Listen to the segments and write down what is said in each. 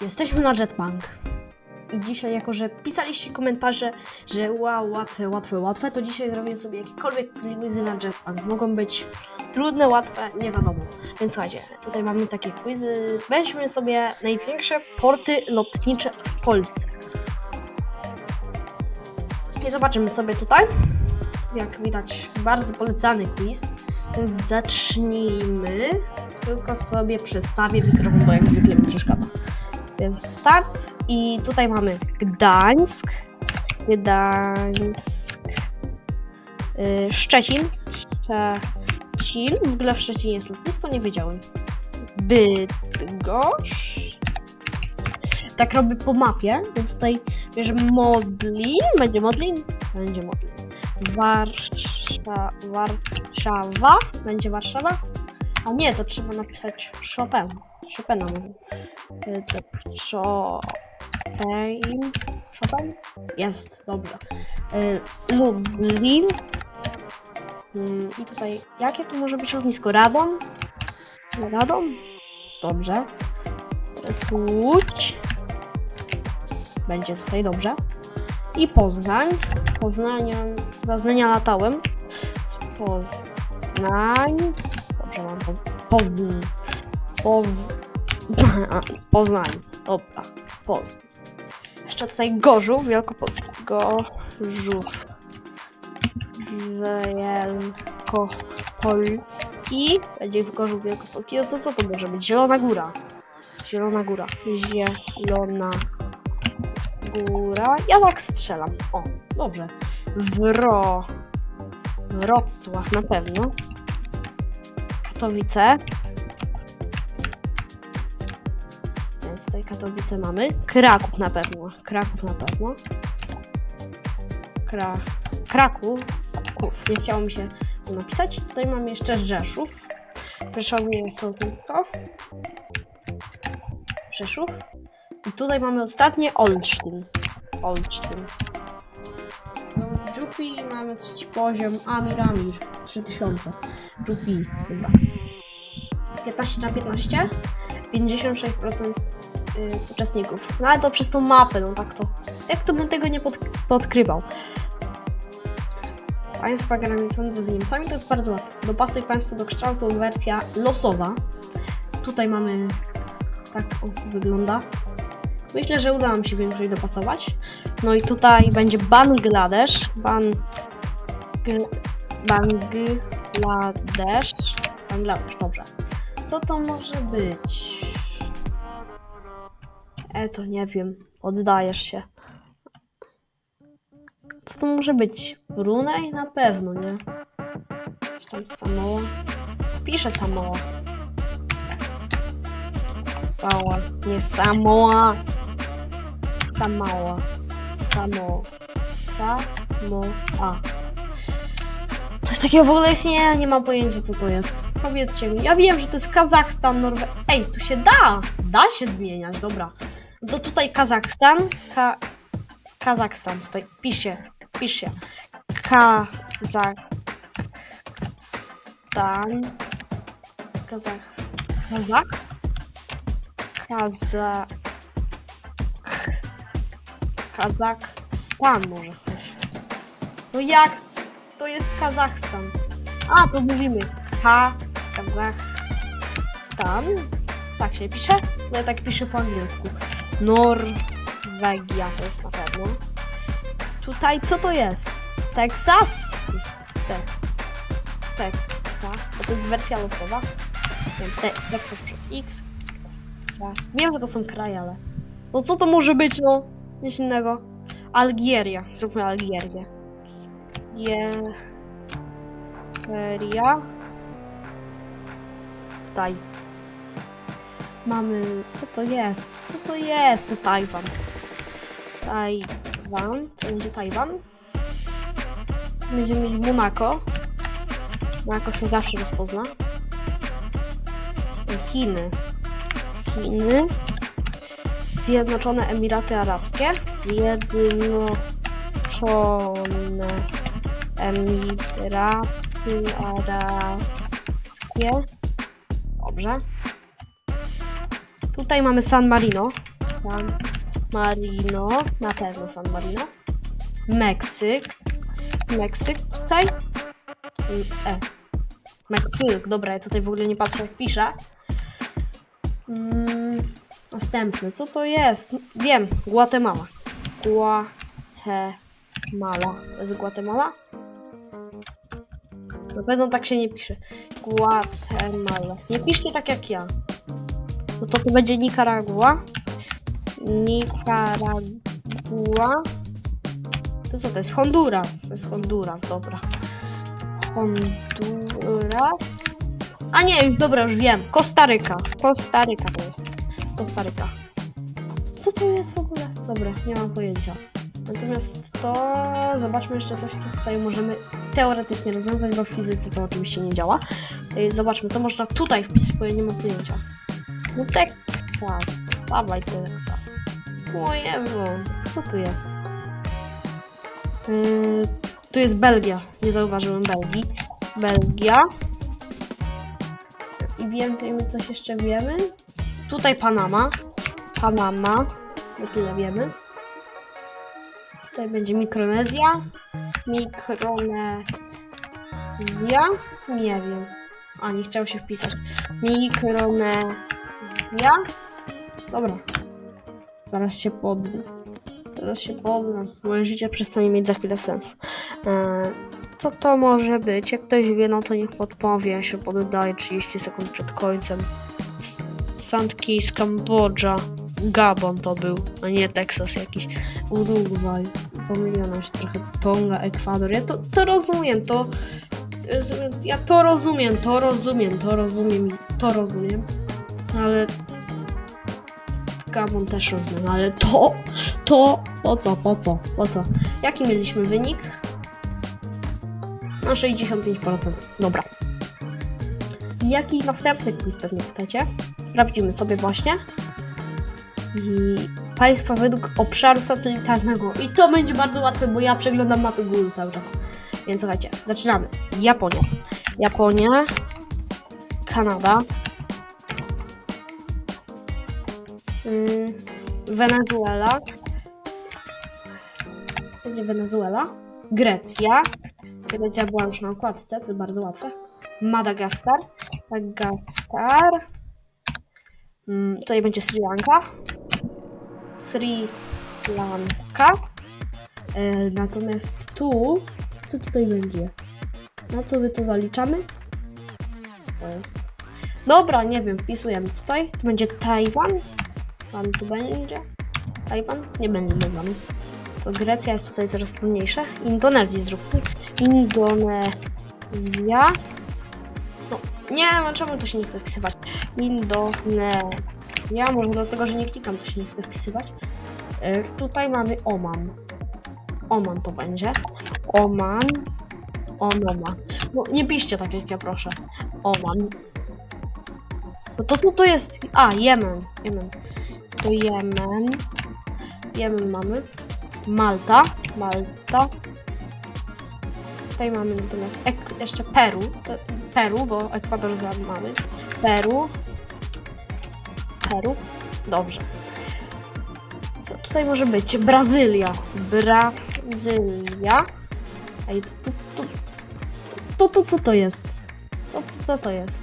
Jesteśmy na Jetbank. I dzisiaj, jako że pisaliście komentarze, że wow, łatwe, łatwe, łatwe, to dzisiaj zrobię sobie jakiekolwiek quizy na Jetbank. Mogą być trudne, łatwe, nie wiadomo. Więc słuchajcie, tutaj mamy takie quizy. Weźmy sobie największe porty lotnicze w Polsce. I zobaczymy sobie tutaj. Jak widać, bardzo polecany quiz. Więc zacznijmy. Tylko sobie przestawię mikrofon, bo jak zwykle mi przeszkadza. Więc start i tutaj mamy Gdańsk, Gdańsk, yy, Szczecin, Szczecin, w ogóle w Szczecinie jest lotnisko, nie wiedziałem. Bydgoszcz, tak robię po mapie, więc tutaj bierzemy Modlin, będzie Modlin? Będzie Modlin. Warsza, Warszawa, będzie Warszawa? A nie, to trzeba napisać Chopin. Chopina To Chopin. Chopin? Jest, dobrze. Y, Lublin. Mm, I tutaj, jakie tu może być lotnisko? Radom? Radom? Dobrze. Teraz Łódź. Będzie tutaj dobrze. I Poznań. Poznania, z Poznania latałem. Z Poznań. Dobrze, mam Poz Poznań. Poz... Poznań. Dobra, Poznań. Jeszcze tutaj Gorzów Wielkopolski. Gorzów Wielkopolski. Będzie w Gorzów Wielkopolski. No to co to może być? Zielona Góra. Zielona Góra. Zielona Góra. Ja tak strzelam. O, dobrze. Wro... Wrocław na pewno. Katowice. Więc tutaj Katowice mamy. Kraków na pewno. Kraków na pewno. Kra... Kraków. Nie chciało mi się napisać. Tutaj mamy jeszcze Rzeszów. Rzeszowie lotnisko. Rzeszów. I tutaj mamy ostatnie Olsztyn. Olsztyn. Jupi mamy trzeci poziom. Amir Amir. 3000. Jupi. Chyba. 15 na 15. 56% y, uczestników. No ale to przez tą mapę, no tak to. Jak to bym tego nie pod, podkrywał? Państwa graniczące z Niemcami to jest bardzo łatwe. Dopasuj państwo do kształtu wersja losowa. Tutaj mamy. Tak o, wygląda. Myślę, że uda nam się większość dopasować. No i tutaj będzie Bangladesz. Ban... Gl- Bangladesz. Bangladesz, dobrze. Co to może być? E, to nie wiem. Oddajesz się. Co to może być? Brunei? Na pewno, nie? Czy tam Samoa? Piszę Samoa. Samoa. Nie Samoa. Samoa. Samo. Samoa. Coś takiego w ogóle istnieje? Nie mam pojęcia, co to jest. Powiedzcie mi. Ja wiem, że to jest Kazachstan, Norwe... Ej, tu się da! Da się zmieniać, dobra. To tutaj Kazachstan. Ka... Kazachstan. Tutaj pisze. Pisze. Kazachstan. Kazach... Kazak? Kaza... Kazachstan może coś. No jak? To jest Kazachstan. A, to mówimy. Ka... Kazachstan. Tak się pisze? No ja tak piszę po angielsku. Norwegia to jest na pewno. Tutaj co to jest? Teksas? Te. Bo to jest wersja losowa. Nie, Te, Teksas przez X. Teksas. Wiem, że to są kraje, ale... No co to może być, no? Nic innego. Algieria. Zróbmy Algierię. Algieria. Tutaj. Mamy... Co to jest? Co to jest? To Tajwan. Tajwan. To będzie Tajwan. Będziemy mieli Monako. Monako się zawsze rozpozna. Chiny. Chiny. Zjednoczone Emiraty Arabskie. Zjednoczone Emiraty Arabskie. Dobrze. Tutaj mamy San Marino. San Marino. Na pewno San Marino. Meksyk. Meksyk tutaj. E. Meksyk, dobra, ja tutaj w ogóle nie patrzę jak piszę. Mm, następny, co to jest? Wiem, Guatemala. Guatemala. To jest Guatemala? Na pewno tak się nie pisze. Guatemala. Nie piszcie tak jak ja. No to to będzie Nicaragua. Nicaragua. To co to jest? Honduras. To jest Honduras, dobra. Honduras. A nie, już dobra, już wiem. Kostaryka. Kostaryka to jest. Kostaryka. Co to jest w ogóle? Dobra, nie mam pojęcia. Natomiast to zobaczmy jeszcze coś, co tutaj możemy teoretycznie rozwiązać, bo w fizyce to oczywiście nie działa. Zobaczmy, co można tutaj wpisać, bo ja nie mam pojęcia. No Teksas. Dawaj Teksas. O Jezu, co tu jest? Yy, tu jest Belgia. Nie zauważyłem Belgii. Belgia. I więcej my coś jeszcze wiemy. Tutaj Panama. Panama. My tyle wiemy. Tutaj będzie Mikronezja. Mikronezja. Nie wiem. A, nie chciał się wpisać. Mikronezja. Dobra. Zaraz się podnę. Zaraz się podnę. Moje życie przestanie mieć za chwilę sens. Eee, co to może być? Jak ktoś wie, no to niech podpowie. Ja się poddaję 30 sekund przed końcem. Sandki z Kambodża. Gabon to był, a nie Teksas jakiś. Urugwaj. Pomyliłam się trochę. Tonga, Ekwador. Ja to, to rozumiem, to... Ja to rozumiem, to rozumiem, to rozumiem, to rozumiem. Ale... Gabon też rozumiem, ale to... To... Po co, po co, po co? Jaki mieliśmy wynik? Na 65%. Dobra. Jaki następny quiz pewnie pytacie? Sprawdzimy sobie właśnie. I państwa według obszaru satelitarnego. I to będzie bardzo łatwe, bo ja przeglądam mapy Google cały czas. Więc słuchajcie, zaczynamy. Japonia. Japonia. Kanada. Wenezuela. Będzie Wenezuela. Grecja. Grecja była już na okładce, to bardzo łatwe. Madagaskar. Madagaskar. Mm, tutaj będzie Sri Lanka. Sri Lanka. E, natomiast tu, co tutaj będzie? Na co my to zaliczamy? Co to jest? Dobra, nie wiem, wpisujemy tutaj. To będzie Tajwan. Pan tu będzie. Tajwan? Nie będzie Tajwanu. To Grecja jest tutaj coraz trudniejsza. Indonezję zróbmy. Indonezja. No, nie, no czemu tu się nie chce wpisywać? Indonezja. Może dlatego, że nie klikam, to się nie chce wpisywać. E, Tutaj mamy Oman. Oman to będzie. Oman. Onoma. No nie piszcie tak jak ja proszę. Oman. No to co to jest? A, Jemen. Jemen. To Jemen. Jemen mamy. Malta. Malta. Tutaj mamy natomiast jeszcze Peru. Peru, bo Ekwador za mamy. Peru. Peru. Dobrze. Co tutaj może być? Brazylia. Brazylia. Ej, to, to, to, to co to jest? To co to jest?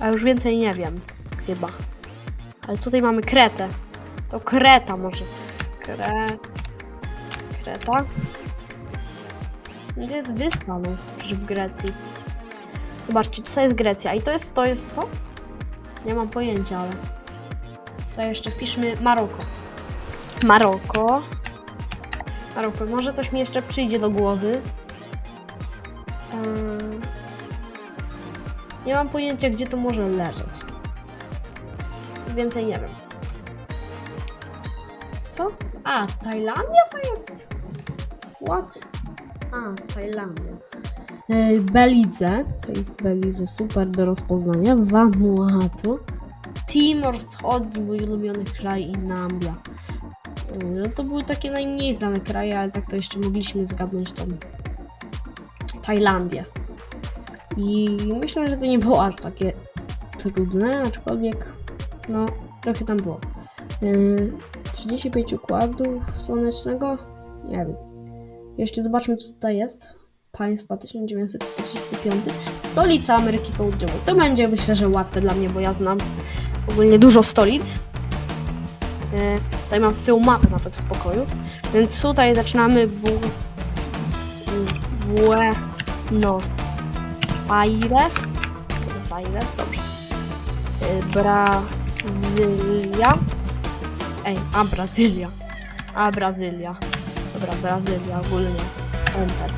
A już więcej nie wiem. Chyba. Ale tutaj mamy Kretę. To Kreta może. Kre... Kreta? To jest wyspa, no. W Grecji. Zobaczcie, tutaj jest Grecja. I to jest to, jest to? Nie mam pojęcia, ale... Tutaj jeszcze wpiszmy Maroko. Maroko. Maroko. Może coś mi jeszcze przyjdzie do głowy. Ym, Nie mam pojęcia, gdzie to może leżeć. Więcej nie wiem. Co? A, Tajlandia to jest? What? A, Tajlandia. E, Belize. To jest Belize, super do rozpoznania. Vanuatu. Timor Wschodni, mój ulubiony kraj i Nambia. E, No to były takie najmniej znane kraje, ale tak to jeszcze mogliśmy zgadnąć tą Tajlandię. I myślę, że to nie było aż takie trudne, aczkolwiek No, trochę tam było. Yy, 35 układów słonecznego? Nie wiem. Jeszcze zobaczmy, co tutaj jest. Państwa 1945. Stolica Ameryki Południowej. To będzie myślę, że łatwe dla mnie, bo ja znam ogólnie dużo stolic. Yy, tutaj mam z tyłu mapę nawet w pokoju. Więc tutaj zaczynamy bu... Buenos Aires. Buenos Aires, dobrze. Y, Brazylia. Ej, a Brazylia. A Brazylia. Dobra, Brazylia ogólnie. Enter.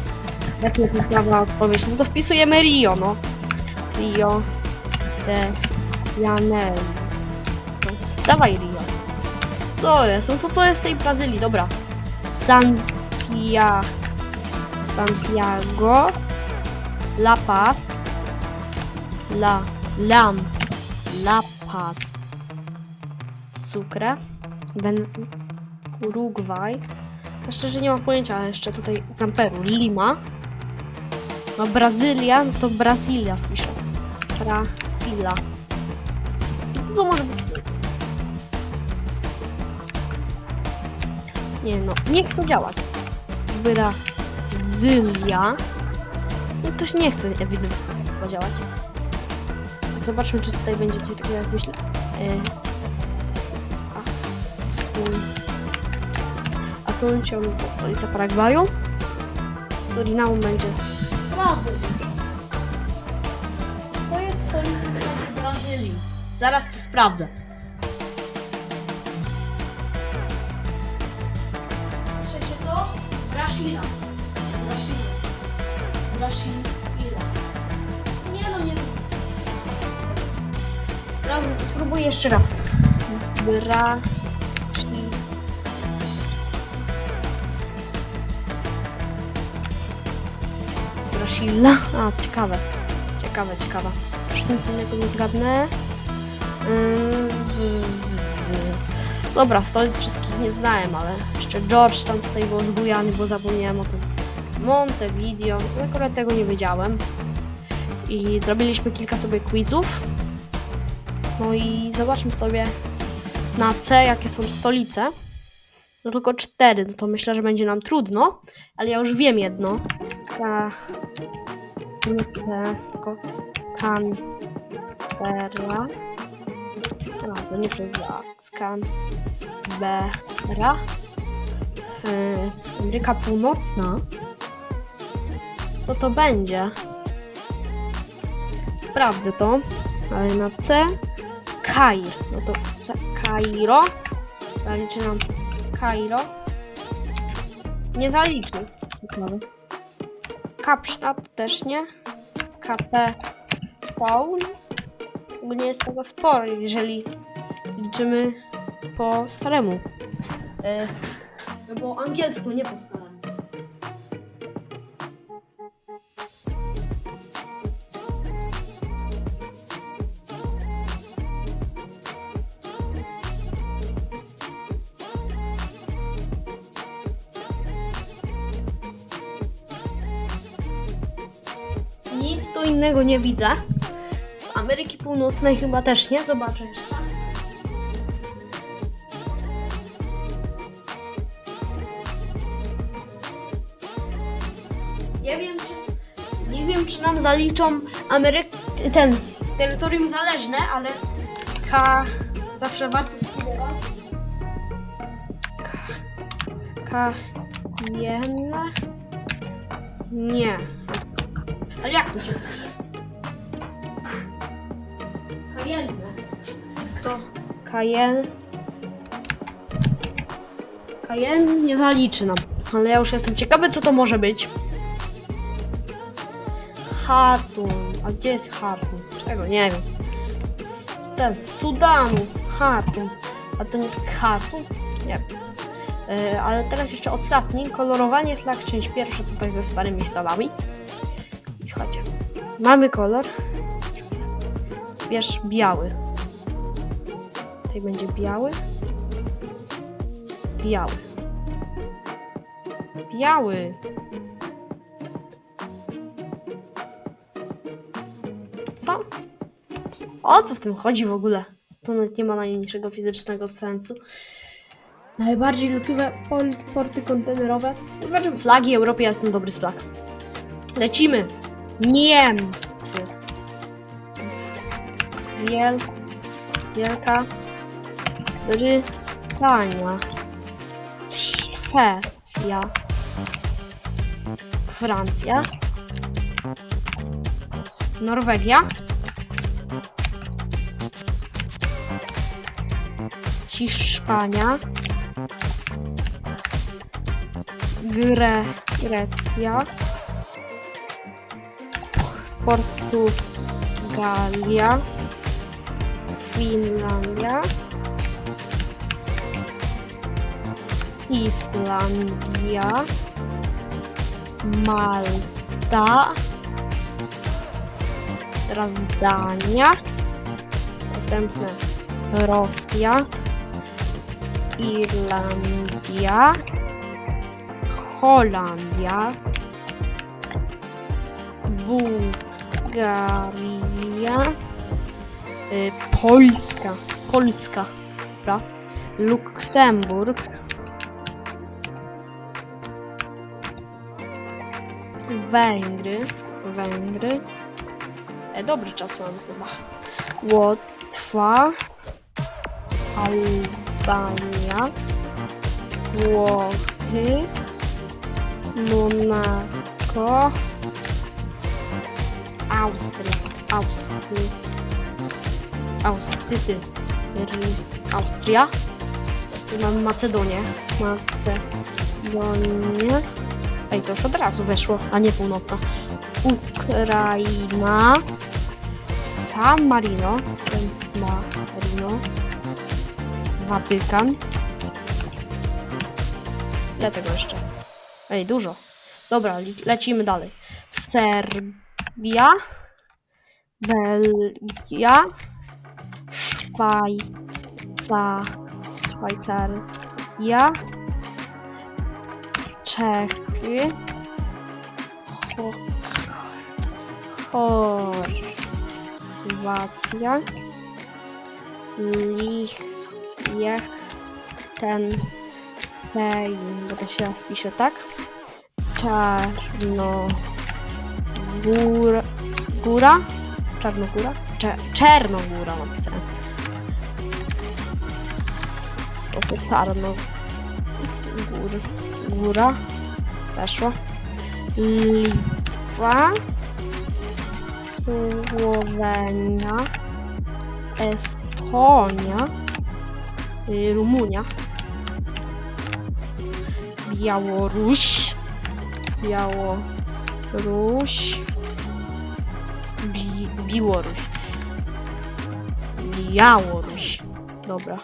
Jak nie prawa odpowiedź? No to wpisujemy Rio, no. Rio de Janeiro. No, dawaj Rio. Co jest? No to co jest w tej Brazylii? Dobra. Santiago. Santiago. La Paz. La. Lam. La Paz. Sucre. Ben... Urugwaj. Ja Szczerze nie mam pojęcia, ale jeszcze tutaj znam Peru. Lima. No Brazylia, no to Brazylia wpiszę. Brasilia. Co może być tym? Nie no, nie chce działać. Brazylia. No ktoś nie chce ewidentnie chyba działać. Zobaczmy, czy tutaj będzie coś takiego jak myślę. Yy. Asun... Asuncion to stolica Paragwaju. Surinamu będzie. Prawda. To jest stolica Brazylii. Zaraz to sprawdzę. To? Brasila. Brasila. Brasila. Nie no, nie. Spróbuję jeszcze raz. Bra... Brasilla. A, ciekawe. Ciekawe, ciekawe. Już nic innego nie zgadnę. Ym, Dobra, stolic wszystkich nie znałem, ale jeszcze George tam tutaj był zbujany, bo zapomniałem o tym. Montevideo, no akurat tego nie wiedziałem. I zrobiliśmy kilka sobie quizów. No i zobaczmy sobie na C, jakie są stolice. No tylko cztery, no to myślę, że będzie nam trudno, ale ja już wiem jedno. Ja tylko Canberra. No, to nie przez A. Canberra. Yy, Ameryka Północna. Co to będzie? Sprawdzę to. Ale na C. Kair. No to C. Kairo. Zaliczy nam Kairo. Nie zaliczył. Ciekawe. Kapsztad też nie. KP Town. Nie jest tego sporo, jeżeli liczymy po staremu. E, no po angielsku, nie po staremu. Innego nie widzę. Z Ameryki Północnej chyba też nie. Zobaczę jeszcze. Nie wiem, czy, nie wiem, czy nam zaliczą Ameryk... ten terytorium zależne, ale K zawsze warto spróbować. K... Cayenne? Nie. Ale jak to się Cayenne. Cayenne nie zaliczy nam. Ale ja już jestem ciekawy, co to może być. Hartum. A gdzie jest Hartum? Czego? Nie wiem. Z, ten, Sudanu. Hartum. A to nie jest Hartum? Nie wiem. Yy, ale teraz jeszcze ostatni. Kolorowanie flag, część pierwsza tutaj ze starymi stalami. I słuchajcie. Mamy kolor. Bierz biały. Tutaj będzie biały. Biały. Biały. Co? O co w tym chodzi w ogóle? To nawet nie ma najmniejszego fizycznego sensu. Najbardziej pol- porty kontenerowe. Zobaczymy flagi Europy, ja jestem dobry z flag. Lecimy! Niemcy. Wiel... Wielka Brytania. Szwecja. Francja. Norwegia. Hiszpania. Gre Grecja. Portugalia. Finlandia. Islandia. Malta. Teraz Dania. Następne Rosja. Irlandia. Holandia. Bułgaria. Y, Polska. Polska. Luksemburg. Węgry. Węgry. E, dobry czas mam chyba. Łotwa. Albania. Włochy. Monako. Austria. Austria. Austyty. Austria. Tu Macedonię. Macedonię. Ej, to już od razu weszło, a nie północna. Ukraina. San Marino. San Marino. Watykan. Ile tego jeszcze? Ej, dużo. Dobra, lecimy dalej. Serbia. Belgia. Szwajca, Szwajcaria. Czechy. Cho- Chorwacja. Liechtenstein. Bo to się pisze tak. Czarnogóra. Góra? Czarnogóra? Cze Czernogóra napisałem. To to Czarnogóra. Góra. Weszło. Litwa. Słowenia. Estonia. y, Rumunia. Białoruś. Białoruś. Bi Biłoruś. Białoruś. Dobra.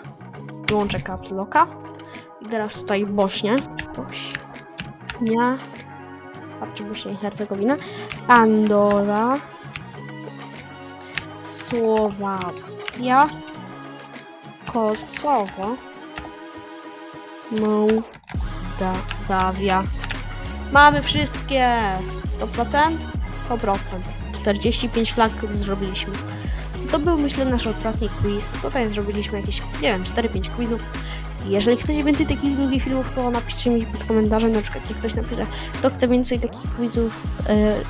Wyłączę. I teraz tutaj Bośnia. Bośnia. Wystarczy Bośnia i Hercegowina. Andora. Słowacja. Kosowo. Mołdawia. Mamy wszystkie. 100%? 100%. 45 flag zrobiliśmy. To był myślę nasz ostatni quiz. Tutaj zrobiliśmy jakieś, nie wiem, 4-5 quizów. Jeżeli chcecie więcej takich długich filmów, to napiszcie mi pod komentarzem, na przykład jak ktoś napisze, kto chce więcej takich quizów,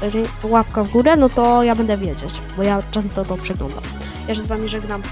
yy, ry- łapka w górę, no to ja będę wiedzieć, bo ja często to przeglądam. Ja się z wami żegnam.